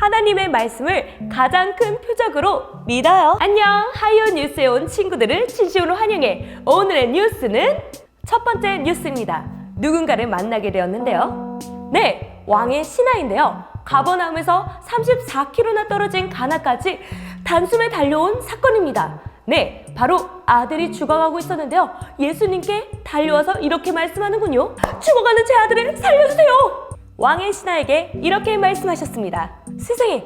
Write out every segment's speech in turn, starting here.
하나님의 말씀을 가장 큰 표적으로 믿어요. 안녕, 하이오 뉴스에 온 친구들을 진심으로 환영해. 오늘의 뉴스는 첫 번째 뉴스입니다. 누군가를 만나게 되었는데요. 네, 왕의 신하인데요. 가버나움에서 34km나 떨어진 가나까지 단숨에 달려온 사건입니다. 네, 바로 아들이 죽어가고 있었는데요. 예수님께 달려와서 이렇게 말씀하는군요. 죽어가는 제 아들을 살려주세요! 왕의 신하에게 이렇게 말씀하셨습니다. 스승이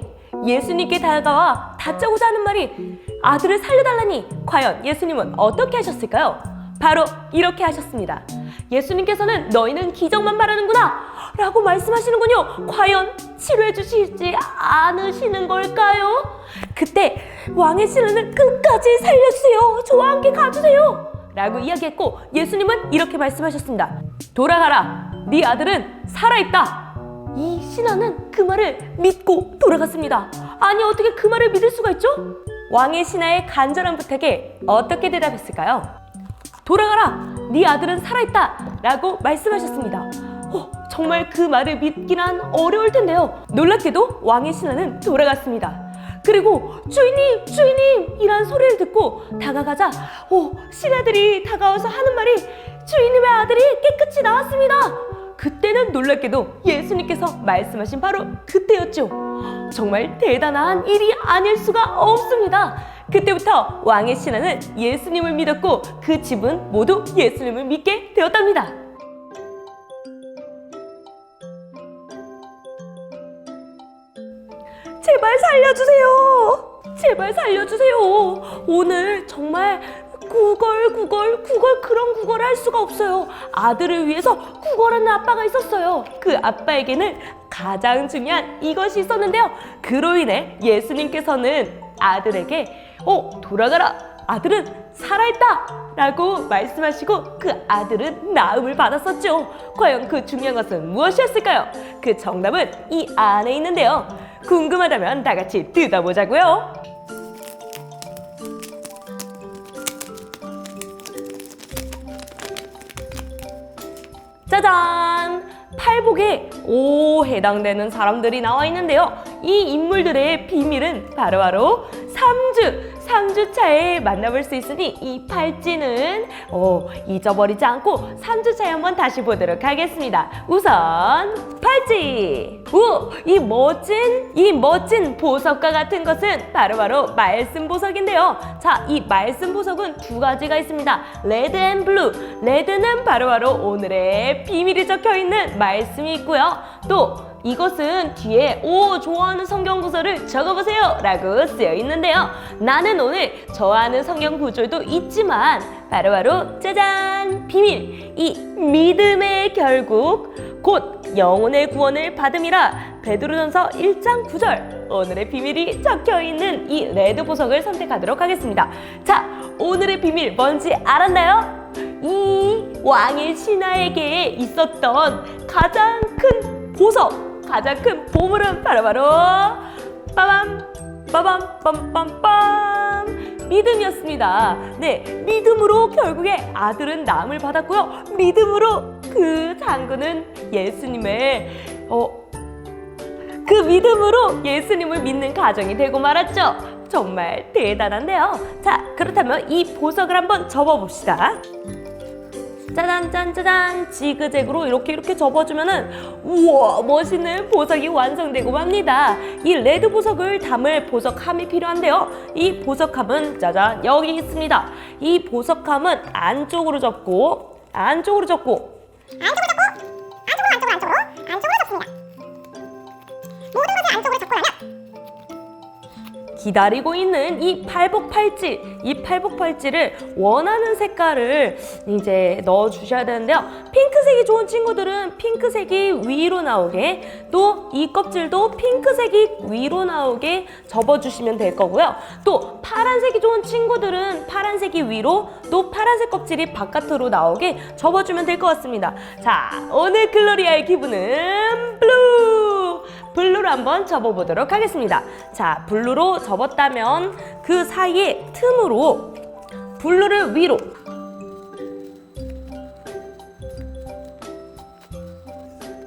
예수님께 다가와 다짜고자 하는 말이 아들을 살려달라니 과연 예수님은 어떻게 하셨을까요? 바로 이렇게 하셨습니다. 예수님께서는 너희는 기적만 바라는구나 라고 말씀하시는군요. 과연 치료해 주시지 않으시는 걸까요? 그때 왕의 신하는 끝까지 살려주세요. 저와 함께 가주세요. 라고 이야기했고 예수님은 이렇게 말씀하셨습니다. 돌아가라. 네 아들은 살아있다. 이 신하는 그 말을 믿고 돌아갔습니다. 아니 어떻게 그 말을 믿을 수가 있죠? 왕의 신하의 간절한 부탁에 어떻게 대답했을까요? 돌아가라! 네 아들은 살아있다! 라고 말씀하셨습니다. 어, 정말 그 말을 믿기란 어려울 텐데요. 놀랍게도 왕의 신하는 돌아갔습니다. 그리고 주인님, 주인님! 이란 소리를 듣고 다가가자 어, 신하들이 다가와서 하는 말이 주인님의 아들이 깨끗이 나왔습니다. 그때는 놀랍게도 예수님께서 말씀하신 바로 그때였죠. 정말 대단한 일이 아닐 수가 없습니다. 그때부터 왕의 신하는 예수님을 믿었고 그 집은 모두 예수님을 믿게 되었답니다. 제발 살려주세요. 제발 살려주세요. 오늘 정말 구걸 구걸 구걸 그런 구걸을 할 수가 없어요. 아들을 위해서 구걸하는 아빠가 있었어요. 그 아빠에게는 가장 중요한 이것이 있었는데요. 그로 인해 예수님께서는 아들에게 어 돌아가라. 아들은 살아있다! 라고 말씀하시고 그 아들은 나음을 받았었죠. 과연 그 중요한 것은 무엇이었을까요? 그 정답은 이 안에 있는데요. 궁금하다면 다 같이 뜯어보자고요. 짜잔! 팔복에 오 해당되는 사람들이 나와 있는데요. 이 인물들의 비밀은 바로바로 삼주 삼주차에 만나볼 수 있으니 이 팔찌는 어, 잊어버리지 않고 삼주차에 한번 다시 보도록 하겠습니다. 우선 팔찌! 오! 이 멋진, 이 멋진 보석과 같은 것은 바로 바로 말씀 보석인데요. 자, 이 말씀 보석은 두 가지가 있습니다. 레드 앤 블루. 레드는 바로바로 오늘의 비밀이 적혀 있는 말씀이 있고요. 또 이것은 뒤에 오 좋아하는 성경 구절을 적어보세요 라고 쓰여 있는데요. 나는 오늘 좋아하는 성경 구절도 있지만 바로 바로 짜잔! 비밀! 이 믿음의 결국 곧 영혼의 구원을 받음이라 베드로전서 1장 9절 오늘의 비밀이 적혀 있는 이 레드 보석을 선택하도록 하겠습니다. 자 오늘의 비밀 뭔지 알았나요? 이 왕의 신하에게 있었던 가장 큰 보석 가장 큰 보물은 바로 바로 빠밤 빠밤 빰빰빰 믿음이었습니다. 네, 믿음으로 결국에 아들은 남을 받았고요. 믿음으로 그 장군은 예수님의 어, 그 믿음으로 예수님을 믿는 가정이 되고 말았죠. 정말 대단한데요. 자, 그렇다면 이 보석을 한번 접어봅시다. 짜잔 짠 짜잔 지그재그로 이렇게 이렇게 접어주면은 우와 멋있는 보석이 완성되고 맙니다. 이 레드 보석을 담을 보석함이 필요한데요. 이 보석함은 짜잔 여기 있습니다. 이 보석함은 안쪽으로 접고 안쪽으로 접고 안쪽으로 접고 안쪽으로 안쪽으로 안쪽으로 접습니다. 모든 것을 안쪽으로 접고 나면 기다리고 있는 이 팔복 팔찌, 이 팔복 팔찌를 원하는 색깔을 이제 넣어 주셔야 되는데요. 핑크색이 좋은 친구들은 핑크색이 위로 나오게, 또 이 껍질도 핑크색이 위로 나오게 접어 주시면 될 거고요. 또 파란색이 좋은 친구들은 파란색이 위로, 또 파란색 껍질이 바깥으로 나오게 접어 주면 될 것 같습니다. 자, 오늘 글로리아의 기분은 블루! 블루로 한번 접어보도록 하겠습니다. 자, 블루로 접었다면 그 사이에 틈으로 블루를 위로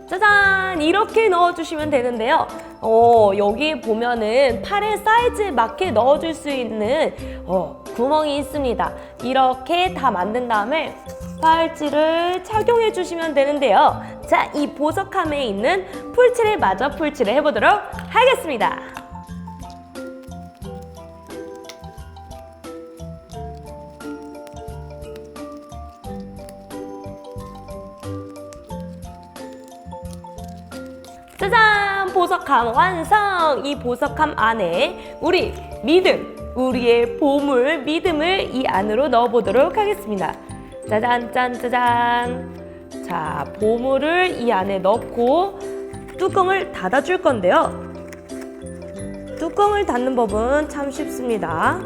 짜잔! 이렇게 넣어주시면 되는데요. 어, 여기 보면은 팔의 사이즈에 맞게 넣어줄 수 있는 어, 구멍이 있습니다. 이렇게 다 만든 다음에 팔찌를 착용해 주시면 되는데요. 자, 이 보석함에 있는 풀칠을 마저 풀칠을 해보도록 하겠습니다. 짜잔! 보석함 완성! 이 보석함 안에 우리 믿음, 우리의 보물 믿음을 이 안으로 넣어보도록 하겠습니다. 짜잔, 짠, 짜잔. 자, 보물을 이 안에 넣고 뚜껑을 닫아줄 건데요. 뚜껑을 닫는 법은 참 쉽습니다.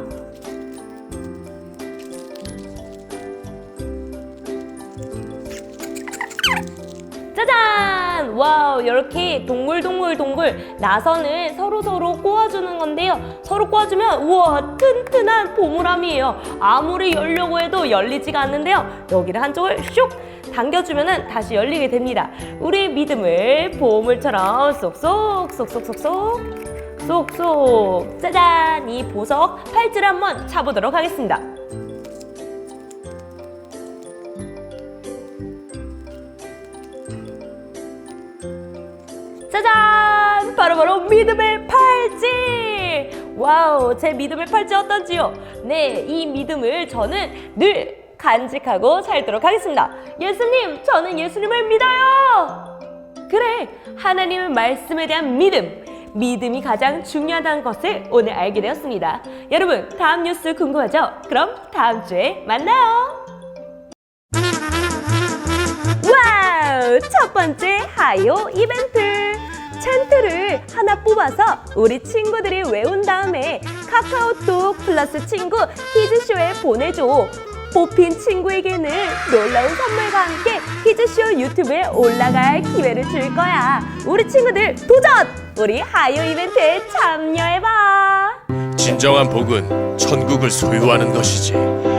짜잔! 와우, 이렇게 동글동글 동글 나선을 서로서로 꼬아주는 건데요. 서로 꼬아주면, 우와, 튼튼한 보물함이에요. 아무리 열려고 해도 열리지가 않는데요. 여기를 한쪽을 슉 당겨주면 다시 열리게 됩니다. 우리 믿음을 보물처럼 쏙쏙, 쏙쏙쏙쏙, 쏙쏙. 짜잔! 이 보석 팔찌를 한번 차보도록 하겠습니다. 짜잔! 바로바로 믿음의 팔찌! 와우, 제 믿음의 팔찌 어떤지요? 네, 이 믿음을 저는 늘 간직하고 살도록 하겠습니다. 예수님, 저는 예수님을 믿어요! 그래, 하나님의 말씀에 대한 믿음. 믿음이 가장 중요하다는 것을 오늘 알게 되었습니다. 여러분, 다음 뉴스 궁금하죠? 그럼 다음 주에 만나요! 와우! 첫 번째 하요 이벤트! 챈트를 하나 뽑아서 우리 친구들이 외운 다음에 카카오톡 플러스 친구 퀴즈쇼에 보내줘. 뽑힌 친구에게는 놀라운 선물과 함께 퀴즈쇼 유튜브에 올라갈 기회를 줄 거야. 우리 친구들 도전! 우리 하요 이벤트에 참여해봐! 진정한 복은 천국을 소유하는 것이지.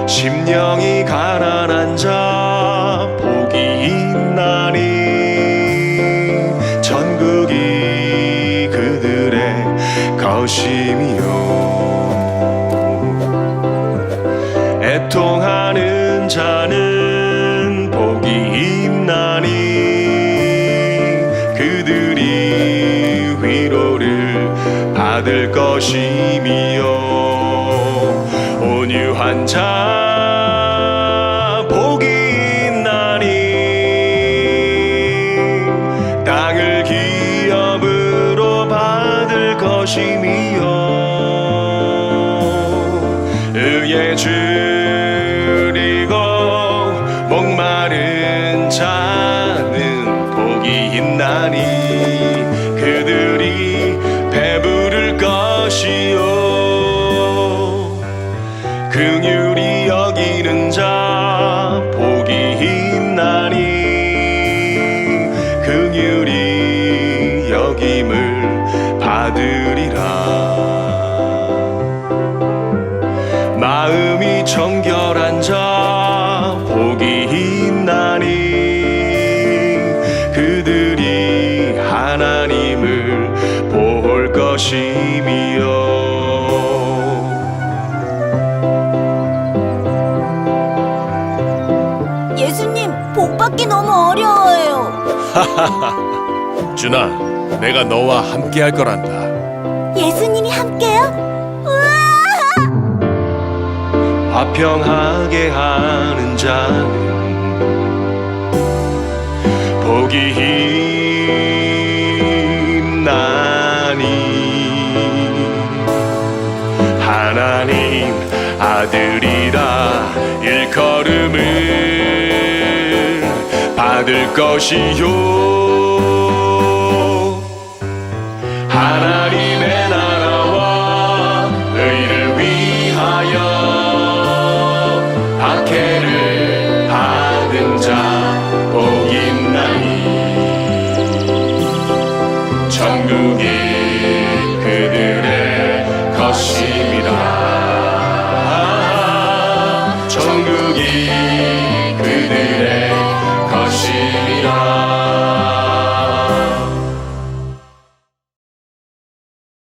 심령이 가난한 자 복이 있나니 천국이 그들의 것이미요 애통하는 자는 복이 있나니 그들이 위로를 받을 것이미요 온유한 자 긍휼히 여김을 받으리라 마음이 정결한 자 복이 있나니 그들이 하나님을 볼 것이미요 예수님, 복 받기 너무 어려워요. 준아, 내가 너와 함께 할 거란다. 예수님이 함께요? 우와! 화평하게 하는 자는 복이 있나니 하나님 아들이라 일컬음을 받을 것이요 Para